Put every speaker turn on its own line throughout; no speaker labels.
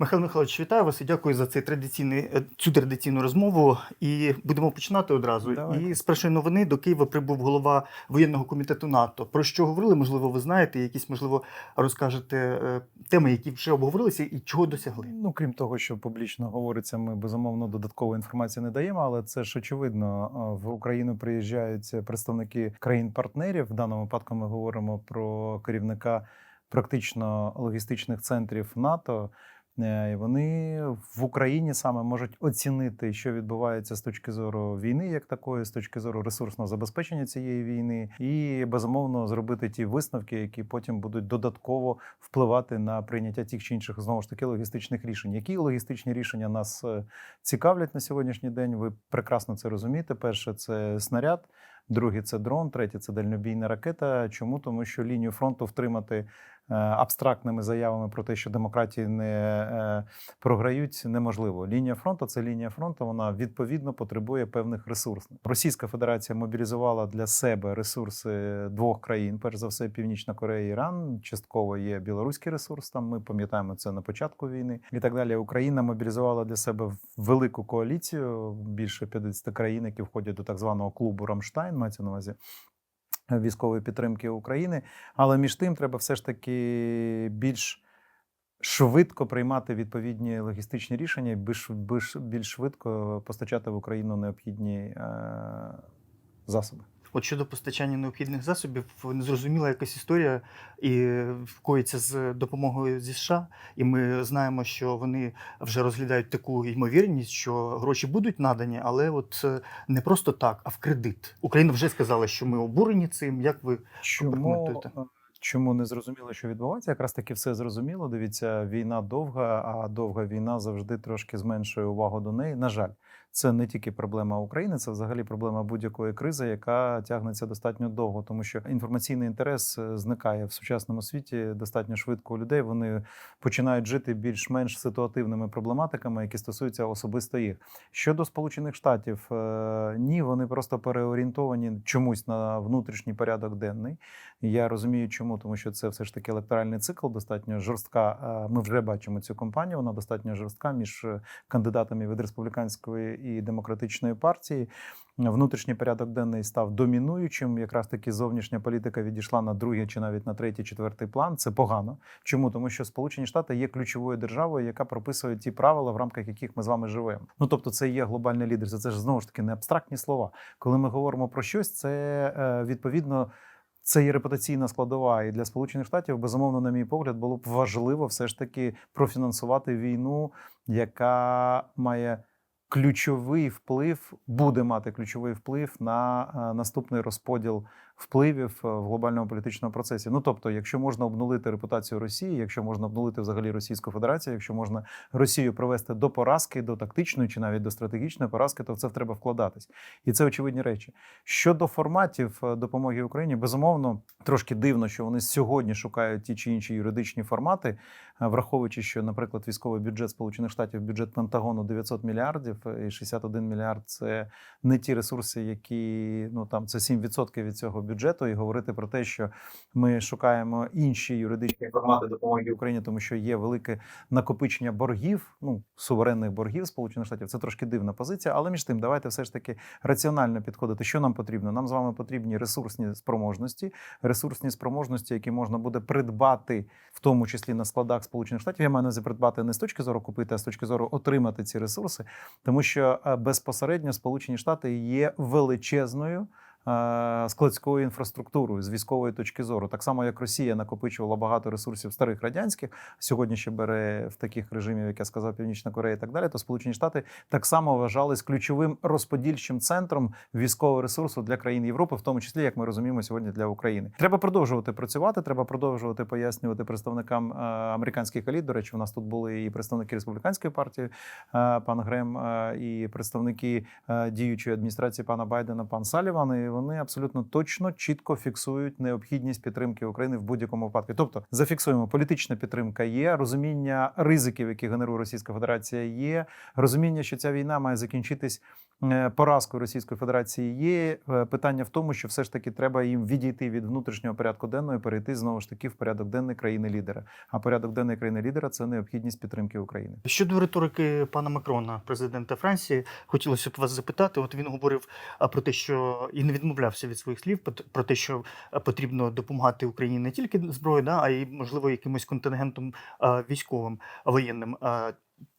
Михайло Михайлович, вітаю вас і дякую за цей традиційний е, цю традиційну розмову. І будемо починати одразу.
Давайте.
І з першої новини до Києва прибув голова воєнного комітету НАТО. Про що говорили? Можливо, ви знаєте, якісь можливо розкажете е, теми, які вже обговорилися, і чого досягли.
Ну, крім того, що публічно говориться, ми безумовно додаткової інформації не даємо, але це ж очевидно. В Україну приїжджають представники країн-партнерів. В даному випадку ми говоримо про керівника практично логістичних центрів НАТО. Е, І вони в Україні саме можуть оцінити, що відбувається з точки зору війни, як такої, з точки зору ресурсного забезпечення цієї війни, і безумовно зробити ті висновки, які потім будуть додатково впливати на прийняття тих чи інших знову ж таки логістичних рішень. Які логістичні рішення нас е, цікавлять на сьогоднішній день? Ви прекрасно це розумієте. Перше це снаряд. Другий це дрон, третє це дальнобійна ракета. Чому? Тому що лінію фронту втримати абстрактними заявами про те, що демократії не е, програють, неможливо. Лінія фронту це лінія фронту. Вона відповідно потребує певних ресурсів. Російська Федерація мобілізувала для себе ресурси двох країн: перш за все, Північна Корея, Іран. Частково є білоруський ресурс. Там ми пам'ятаємо це на початку війни і так далі. Україна мобілізувала для себе велику коаліцію більше 50 країн, які входять до так званого клубу Рамштайн. Мається на увазі військової підтримки України. Але між тим треба все ж таки більш швидко приймати відповідні логістичні рішення, більш, більш, більш швидко постачати в Україну необхідні е, засоби.
От щодо постачання необхідних засобів, незрозуміла якась історія і коїться з допомогою зі США. І ми знаємо, що вони вже розглядають таку ймовірність, що гроші будуть надані, але от е, не просто так, а в кредит. Україна вже сказала, що ми обурені цим. Як ви
Чому, е, чому не зрозуміло, що відбувається? Якраз таки все зрозуміло. Дивіться, війна довга, а довга війна завжди трошки зменшує увагу до неї. На жаль, це не тільки проблема України, це взагалі проблема будь-якої кризи, яка тягнеться достатньо довго, тому що інформаційний інтерес е, зникає в сучасному світі достатньо швидко у людей. Вони починають жити більш-менш ситуативними проблематиками, які стосуються особисто їх. Щодо Сполучених Штатів, е, ні, вони просто переорієнтовані чомусь на внутрішній порядок денний. Я розумію, чому, тому що це все ж таки електоральний цикл, достатньо жорстка. е, Ми вже бачимо цю кампанію. Вона достатньо жорстка між е, кандидатами від республіканської і демократичної партії. Внутрішній порядок денний став домінуючим. Якраз таки зовнішня політика відійшла на другий чи навіть на третій, четвертий план. Це погано. Чому? Тому що Сполучені Штати є ключовою державою, яка прописує ті правила, в рамках яких ми з вами живемо. Ну тобто, це є глобальний лідер. Це ж знову ж таки не абстрактні слова. Коли ми говоримо про щось, це е, відповідно. Це є репутаційна складова, і для Сполучених Штатів, безумовно, на мій погляд, було б важливо все ж таки профінансувати війну, яка має ключовий вплив, буде мати ключовий вплив на е, наступний розподіл впливів е, в глобальному політичному процесі. Ну тобто, якщо можна обнулити репутацію Росії, якщо можна обнулити взагалі Російську Федерацію, якщо можна Росію привести до поразки, до тактичної чи навіть до стратегічної поразки, то в це треба вкладатись. І це очевидні речі. Щодо форматів е, допомоги Україні, безумовно, трошки дивно, що вони сьогодні шукають ті чи інші юридичні формати, враховуючи, що, наприклад, військовий бюджет Сполучених Штатів, бюджет Пентагону 900 мільярдів е, і 61 мільярд це не ті ресурси, які ну там це 7% від цього бюджету, і говорити про те, що ми шукаємо інші юридичні формати допомоги Україні, тому що є велике накопичення боргів, ну суверенних боргів Сполучених Штатів. Це трошки дивна позиція, але між тим, давайте все ж таки раціонально підходити. Що нам потрібно? Нам з вами потрібні ресурсні спроможності, ресурсні спроможності, які можна буде придбати, в тому числі на складах Сполучених Штатів. Я маю на придбати не з точки зору купити, а з точки зору отримати ці ресурси, тому що е, безпосередньо Сполучені Штати є величезною. Е, Складською інфраструктурою з військової точки зору, так само як Росія накопичувала багато ресурсів старих радянських, сьогодні ще бере в таких режимів, як я сказав, Північна Корея і так далі. То Сполучені Штати так само вважались ключовим розподільчим центром військового ресурсу для країн Європи, в тому числі, як ми розуміємо, сьогодні для України. Треба продовжувати працювати. Треба продовжувати пояснювати представникам е, американських еліт. До речі, у нас тут були і представники республіканської партії, е, пан Грем, і представники діючої адміністрації пана Байдена, пан Саліван. І вони абсолютно точно чітко фіксують необхідність підтримки України в будь-якому випадку. Тобто зафіксуємо, політична підтримка є, розуміння ризиків, які генерує Російська Федерація, є розуміння, що ця війна має закінчитись поразкою Російської Федерації є е, питання в тому, що все ж таки треба їм відійти від внутрішнього порядку денного і перейти знову ж таки в порядок денний країни-лідера. А порядок денний країни-лідера це необхідність підтримки України.
Щодо риторики пана Макрона, президента Франції, хотілося б вас запитати. От він говорив про те, що і не відмовлявся від своїх слів про те, що потрібно допомагати Україні не тільки зброєю, да, а й можливо якимось контингентом військовим воєнним.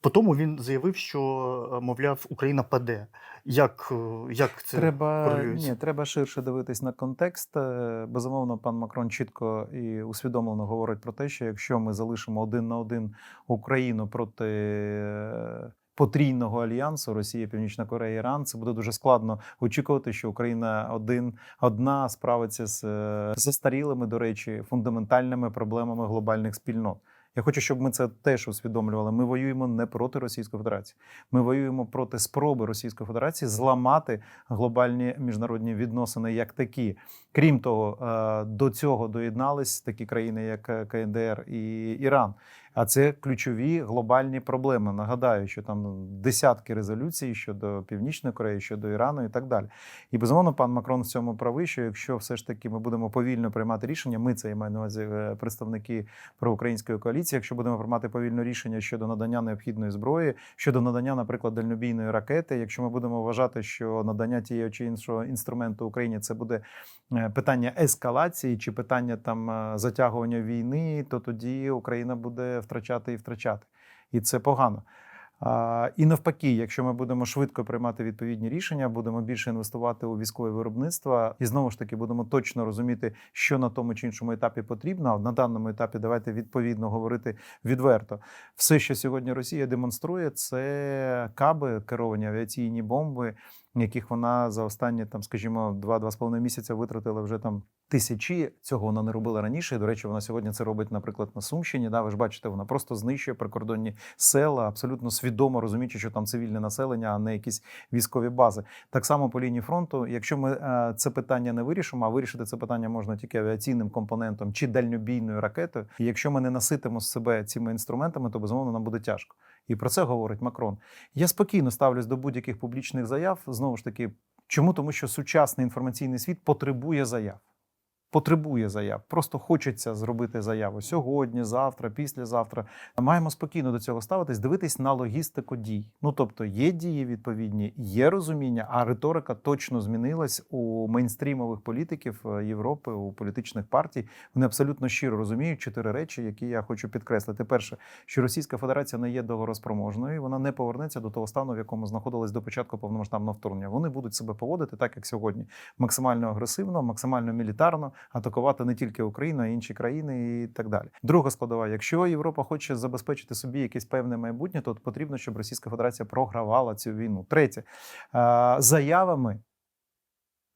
По тому він заявив, що мовляв Україна паде. Як, е, як це
треба
корелюється?
ні, треба ширше дивитись на контекст. Е, Безумовно, пан Макрон чітко і усвідомлено говорить про те, що якщо ми залишимо один на один Україну проти е, потрійного альянсу Росія, Північна Корея, Іран, це буде дуже складно очікувати, що Україна один одна справиться з е, застарілими, до речі, фундаментальними проблемами глобальних спільнот. Я хочу, щоб ми це теж усвідомлювали. Ми воюємо не проти Російської Федерації. Ми воюємо проти спроби Російської Федерації зламати глобальні міжнародні відносини як такі. Крім того, е, до цього доєднались такі країни, як е, КНДР і Іран. А це ключові глобальні проблеми. Нагадаю, що там десятки резолюцій щодо Північної Кореї, щодо Ірану і так далі. І безумовно, пан Макрон в цьому правий, що якщо все ж таки ми будемо повільно приймати рішення, ми це я маю на увазі е, представники проукраїнської коаліції. Якщо будемо приймати повільно рішення щодо надання необхідної зброї, щодо надання, наприклад, дальнобійної ракети, якщо ми будемо вважати, що надання тієї чи іншого інструменту Україні це буде е, питання ескалації чи питання там е, затягування війни, то тоді Україна буде втрачати і втрачати, і це погано. А, і навпаки, якщо ми будемо швидко приймати відповідні рішення, будемо більше інвестувати у військове виробництво, і знову ж таки будемо точно розуміти, що на тому чи іншому етапі потрібно. На даному етапі давайте відповідно говорити відверто. Все, що сьогодні Росія демонструє, це каби, керовані авіаційні бомби, яких вона за останні там, скажімо, два-два з половиною місяця витратила вже там тисячі. Цього вона не робила раніше. До речі, вона сьогодні це робить, наприклад, на Сумщині. Да, ви ж бачите, вона просто знищує прикордонні села, абсолютно свідомо розуміючи, що там цивільне населення, а не якісь військові бази. Так само по лінії фронту, якщо ми е, це питання не вирішимо, а вирішити це питання можна тільки авіаційним компонентом чи дальнобійною ракетою. І якщо ми не наситимо себе цими інструментами, то безумовно нам буде тяжко. І про це говорить Макрон. Я спокійно ставлюсь до будь-яких публічних заяв. Знову ж таки, чому? Тому що сучасний інформаційний світ потребує заяв. Потребує заяв. Просто хочеться зробити заяву сьогодні, завтра, післязавтра. Маємо спокійно до цього ставитись, дивитись на логістику дій. Ну тобто є дії відповідні, є розуміння, а риторика точно змінилась у мейнстрімових політиків е, Європи, у політичних партій. Вони абсолютно щиро розуміють чотири речі, які я хочу підкреслити. Перше, що Російська Федерація не є договороспроможною, вона не повернеться до того стану, в якому знаходилась до початку повномасштабного вторгнення. Вони будуть себе поводити так, як сьогодні, максимально агресивно, максимально мілітарно, атакувати не тільки Україну, а й інші країни і так далі. Друга складова: якщо Європа хоче забезпечити собі якесь певне майбутнє, то потрібно, щоб Російська Федерація програвала цю війну. Третє заявами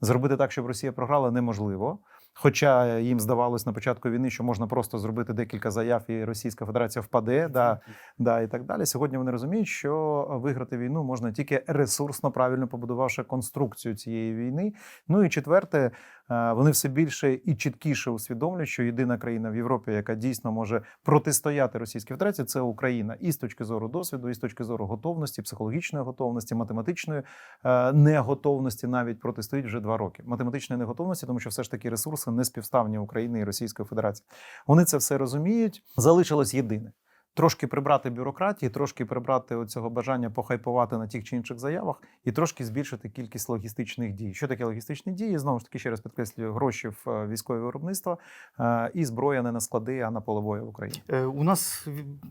зробити так, щоб Росія програла, неможливо. Хоча їм здавалось на початку війни, що можна просто зробити декілька заяв, і Російська Федерація впаде, да, да, і так далі. Сьогодні вони розуміють, що виграти війну можна тільки ресурсно правильно побудувавши конструкцію цієї війни. Ну і четверте, вони все більше і чіткіше усвідомлюють, що єдина країна в Європі, яка дійсно може протистояти Російській Федерації, це Україна, і з точки зору досвіду, і з точки зору готовності, психологічної готовності, математичної е, неготовності навіть протистоїть вже два роки. Математичної неготовності, тому що все ж таки ресурси не співставні України і Російської Федерації. Вони це все розуміють. Залишилось єдине. Трошки прибрати бюрократії, трошки прибрати оцього бажання похайпувати на тих чи інших заявах, і трошки збільшити кількість логістичних дій. Що таке логістичні дії? Знову ж таки, ще раз підкреслюю, гроші в е, військове виробництво е, і зброя не на склади, а на поле бою в Україні.
Е, У нас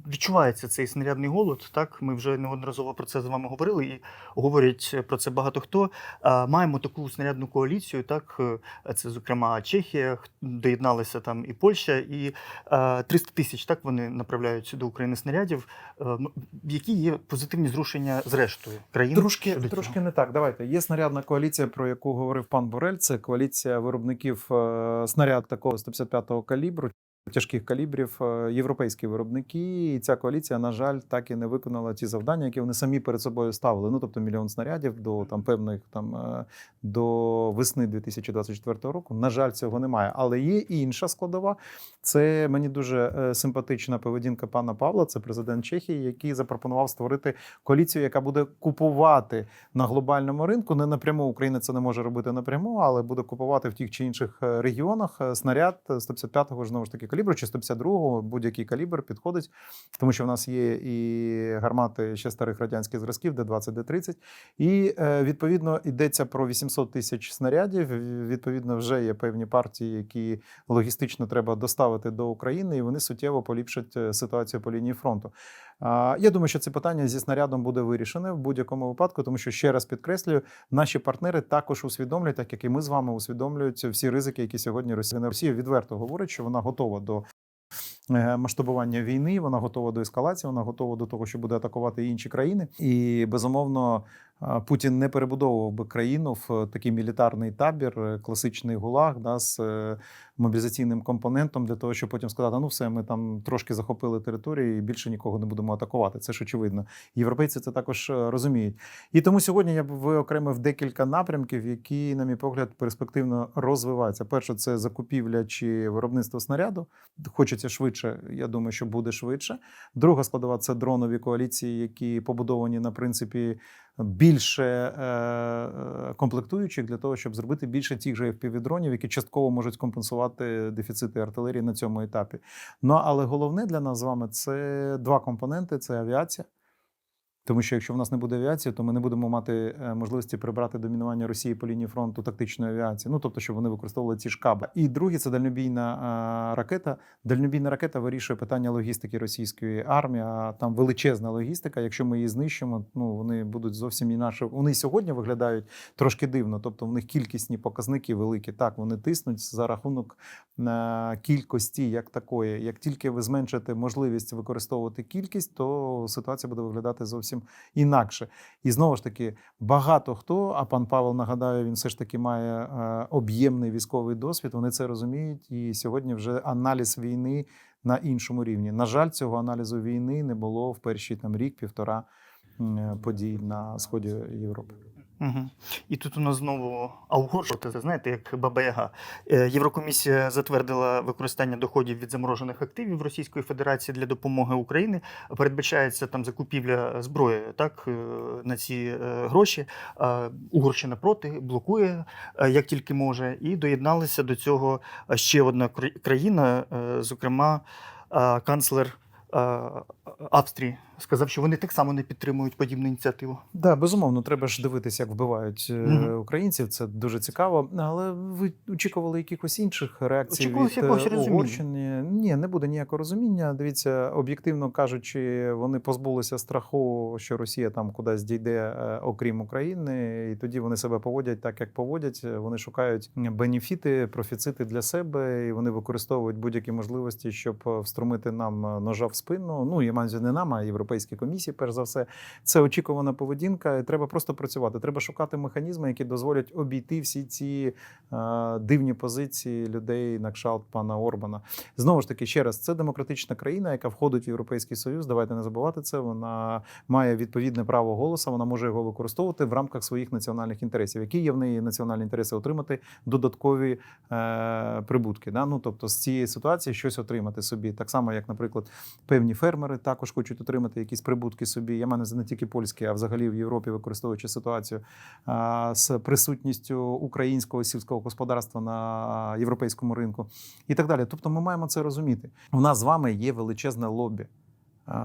відчувається цей снарядний голод. Так, ми вже неодноразово про це з вами говорили, і говорять про це багато хто. Маємо таку снарядну коаліцію. Так, це зокрема Чехія, доєдналася там і Польща, і е, 300 тисяч так вони направляють до снарядів. Е, Які є позитивні зрушення з рештою країн?
Трошки, трошки не так. Давайте. Є снарядна коаліція, про яку говорив пан Борель. Це коаліція виробників е, снаряд такого 155-го калібру. Тяжких калібрів е, європейські виробники, і ця коаліція, на жаль, так і не виконала ті завдання, які вони самі перед собою ставили. Ну тобто мільйон снарядів до там певних там е, до весни 2024 року. На жаль, цього немає. Але є і інша складова. Це мені дуже е, симпатична поведінка пана Павла. Це президент Чехії, який запропонував створити коаліцію, яка буде купувати на глобальному ринку. Не напряму Україна це не може робити напряму, але буде купувати в тих чи інших регіонах снаряд 155-го знову ж таки калібру чи 152-го, будь-який калібр підходить, тому що в нас є і гармати ще старих радянських зразків, Д-20, Д-30. І е, відповідно йдеться про 800 тисяч снарядів. Відповідно, вже є певні партії, які логістично треба доставити до України, і вони суттєво поліпшать е, ситуацію по лінії фронту. Я думаю, що це питання зі снарядом буде вирішене в будь-якому випадку, тому що ще раз підкреслюю, наші партнери також усвідомлюють, так як і ми з вами усвідомлюють всі ризики, які сьогодні Росія Росія відверто говорить, що вона готова до. е, Масштабування війни, вона готова до ескалації, вона готова до того, що буде атакувати інші країни. І безумовно, Путін не перебудовував би країну в такий мілітарний табір, е, класичний гулаг, да, з е, мобілізаційним компонентом для того, щоб потім сказати: ну все, ми там трошки захопили територію і більше нікого не будемо атакувати. Це ж очевидно. Європейці це також е, розуміють. І тому сьогодні я б виокремив декілька напрямків, які, на мій погляд, перспективно розвиваються. Перше, це закупівля чи виробництво снаряду. Хочеться швидше. Я думаю, що буде швидше. Друга складова це дронові коаліції, які побудовані на принципі більше е, е, комплектуючих для того, щоб зробити більше тих же FPV-дронів, які частково можуть компенсувати дефіцити артилерії на цьому етапі. Ну але головне для нас з вами це два компоненти: це авіація. Тому що якщо в нас не буде авіації, то ми не будемо мати е, можливості прибрати домінування Росії по лінії фронту тактичної авіації. Ну тобто, щоб вони використовували ці шкаби. І друге це дальнобійна е, ракета. Дальнобійна ракета вирішує питання логістики російської армії. А там величезна логістика. Якщо ми її знищимо, ну вони будуть зовсім інакше. Вони сьогодні виглядають трошки дивно. Тобто, в них кількісні показники великі. Так вони тиснуть за рахунок е, кількості як такої. Як тільки ви зменшите можливість використовувати кількість, то ситуація буде виглядати зовсім інакше. І знову ж таки, багато хто, а пан Павел нагадаю, він все ж таки має е, об'ємний військовий досвід. Вони це розуміють. І сьогодні вже аналіз війни на іншому рівні. На жаль, цього аналізу війни не було в перші там рік-півтора подій на сході Європи.
Угу. І тут у нас знову Аугоршоти, знаєте, як Баба Яга. Е, Єврокомісія затвердила використання доходів від заморожених активів Російської Федерації для допомоги Україні. Передбачається там закупівля зброї так, е, на ці е, гроші. Е, Угорщина проти, блокує е, як тільки може. І доєдналася до цього ще одна кра- країна, е, зокрема, е, канцлер е, Австрії, сказав, що вони так само не підтримують подібну ініціативу.
Да, безумовно, треба ж дивитися, як вбивають е,
Мгм.
українців. Це дуже цікаво. Але ви очікували якихось інших реакцій від е,
якогось.
Угорщини? Ні, не буде ніякого розуміння. Дивіться, об'єктивно кажучи, вони позбулися страху, що Росія там кудись дійде, е, окрім України, і тоді вони себе поводять так, як поводять. Вони шукають бенефіти, профіцити для себе, і вони використовують будь-які можливості, щоб е, встромити нам е, ножа в спину. Ну я маю не нам, а європейській комісії, перш за все. Це очікувана поведінка. Треба просто працювати. Треба шукати механізми, які дозволять обійти всі ці е, дивні позиції людей на кшалт пана Орбана. Знову ж таки, ще раз, це демократична країна, яка входить в Європейський Союз. Давайте не забувати це. Вона має відповідне право голосу. Вона може його використовувати в рамках своїх національних інтересів. Які є в неї національні інтереси отримати додаткові е, прибутки? Да? Ну тобто з цієї ситуації щось отримати собі, так само як, наприклад, певні фермери також хочуть отримати якісь прибутки собі. Я маю не тільки польські, а взагалі в Європі, використовуючи ситуацію з присутністю українського сільського господарства на європейському ринку і так далі. Тобто, ми маємо це розуміти. У нас з вами є величезне лобі.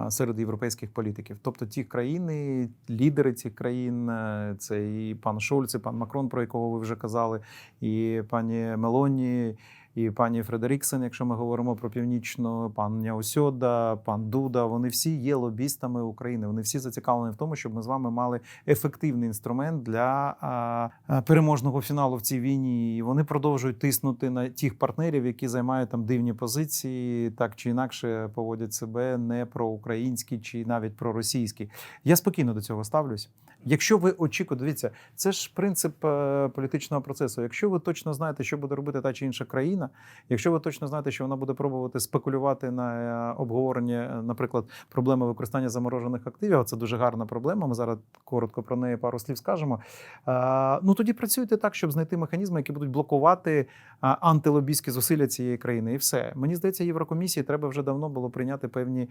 Серед європейських політиків, тобто ті країни, лідери цих країн, е, це і пан Шольц, і пан Макрон, про якого ви вже казали, і пані Мелоні, і пані Фредеріксен, якщо ми говоримо про північну, пан Няусьода, пан Дуда, вони всі є лобістами України. Вони всі зацікавлені в тому, щоб ми з вами мали ефективний інструмент для переможного фіналу в цій війні. І вони продовжують тиснути на тих партнерів, які займають там дивні позиції, так чи інакше поводять себе не проукраїнські чи навіть проросійські. Я спокійно до цього ставлюсь. Якщо ви очікуєте, дивіться, це ж принцип е, політичного процесу. Якщо ви точно знаєте, що буде робити та чи інша країна, Да? Якщо ви точно знаєте, що вона буде пробувати спекулювати на е, обговоренні, е, наприклад, проблеми використання заморожених активів, а це дуже гарна проблема. Ми зараз коротко про неї пару слів скажемо. Е, Ну тоді працюйте так, щоб знайти механізми, які будуть блокувати антилобійські зусилля цієї країни, і все. Мені здається, Єврокомісії треба вже давно було прийняти певні,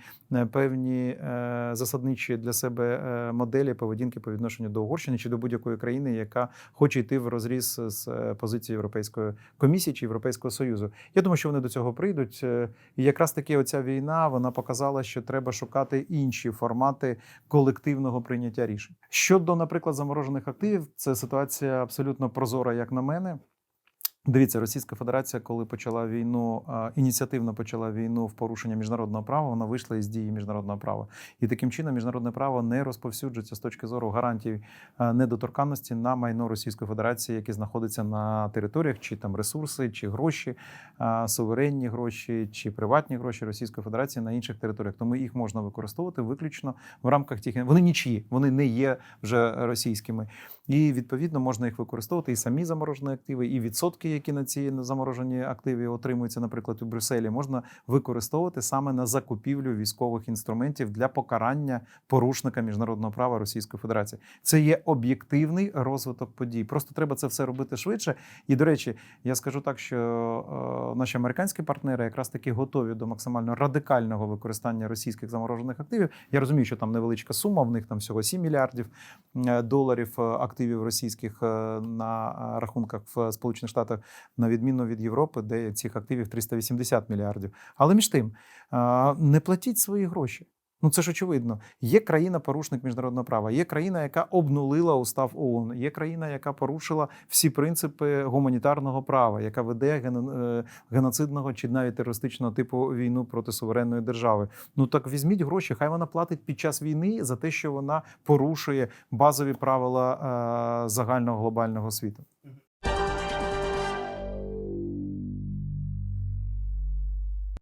певні засадничі для себе моделі поведінки по відношенню до Угорщини чи до будь-якої країни, яка хоче йти в розріз з позиції Європейської комісії чи Європейського союзу. Я думаю, що вони до цього прийдуть. Е, І якраз таки оця війна вона показала, що треба шукати інші формати колективного прийняття рішень. Щодо, наприклад, заморожених активів, це ситуація абсолютно прозора, як на мене. Дивіться, Російська Федерація, коли почала війну, ініціативно почала війну в порушення міжнародного права, вона вийшла із дії міжнародного права. І таким чином міжнародне право не розповсюджується з точки зору гарантій недоторканності на майно Російської Федерації, яке знаходиться на територіях, чи там ресурси, чи гроші, суверенні гроші, чи приватні гроші Російської Федерації на інших територіях. Тому їх можна використовувати виключно в рамках тих. Вони нічиї, вони не є вже російськими. І відповідно можна їх використовувати і самі заморожені активи, і відсотки, які на ці заморожені активи отримуються, наприклад, у Брюсселі, можна використовувати саме на закупівлю військових інструментів для покарання порушника міжнародного права Російської Федерації. Це є об'єктивний розвиток подій. Просто треба це все робити швидше. І до речі, я скажу так, що е, наші американські партнери якраз таки готові до максимально радикального використання російських заморожених активів. Я розумію, що там невеличка сума, в них там всього 7 мільярдів е, доларів е, активів російських на рахунках в Сполучених Штатах, на відміну від Європи, де цих активів 380 мільярдів. Але між тим не платіть свої гроші. Ну це ж очевидно. Є країна-порушник міжнародного права, є країна, яка обнулила устав ООН, є країна, яка порушила всі принципи гуманітарного права, яка веде е, геноцидного чи навіть терористичного типу війну проти суверенної держави. Ну так візьміть гроші, хай вона платить під час війни за те, що вона порушує базові правила е, загального глобального світу.